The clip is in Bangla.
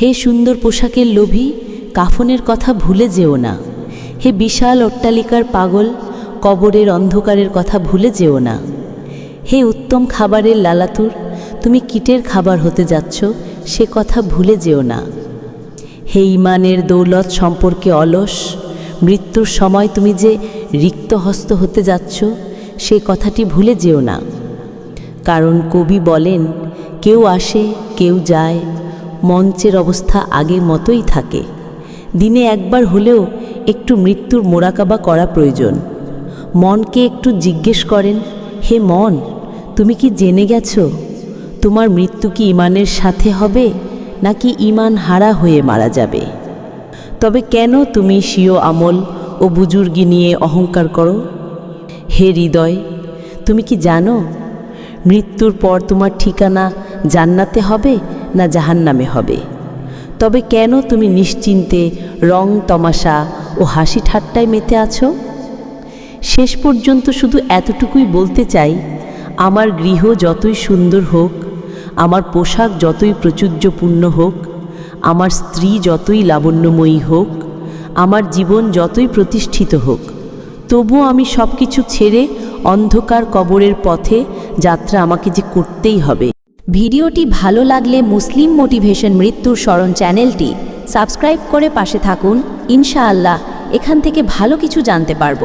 হে সুন্দর পোশাকের লোভী, কাফনের কথা ভুলে যেও না। হে বিশাল অট্টালিকার পাগল, কবরের অন্ধকারের কথা ভুলে যেও না। হে উত্তম খাবারের লালাতুর, তুমি কীটের খাবার হতে যাচ্ছ, সে কথা ভুলে যেও না। হে ইমানের দৌলত সম্পর্কে অলস, মৃত্যুর সময় তুমি যে রিক্তহস্ত হতে যাচ্ছ, সে কথাটি ভুলে যেও না। কারণ কবি বলেন, কেউ আসে, কেউ যায় মঞ্চের অবস্থা আগের মতোই থাকে। দিনে একবার হলেও একটু মৃত্যুর মোরাকাবা করা প্রয়োজন। মনকে একটু জিজ্ঞেস করেন, হে মন, তুমি কি জেনে গেছো? তোমার মৃত্যু কি ইমানের সাথে হবে, নাকি ইমান হারা হয়ে মারা যাবে? তবে কেন তুমি স্বীয় আমল ও বুজুর্গি নিয়ে অহংকার করো? হে হৃদয়, তুমি কি জানো? মৃত্যুর পর তোমার ঠিকানা জান্নাতে হবে না জাহান্নামে হবে? তবে কেন তুমি নিশ্চিন্তে, রং, তমাশা ও হাসি ঠাট্টায় মেতে আছো? শেষ পর্যন্ত শুধু এতটুকুই বলতে চাই, আমার গৃহ যতই সুন্দর হোক, আমার পোশাক যতই প্রাচুর্যপূর্ণ হোক, আমার স্ত্রী যতই লাবণ্যময়ী হোক, আমার জীবন যতই প্রতিষ্ঠিত হোক, তবুও আমি সব কিছু ছেড়ে অন্ধকার কবরের পথে যাত্রা আমাকে যে করতেই হবে। ভিডিওটি ভালো লাগলে মুসলিম মোটিভেশন মৃত্যুর স্মরণ চ্যানেলটি সাবস্ক্রাইব করে পাশে থাকুন। ইনশাআল্লাহ, এখান থেকে ভালো কিছু জানতে পারব।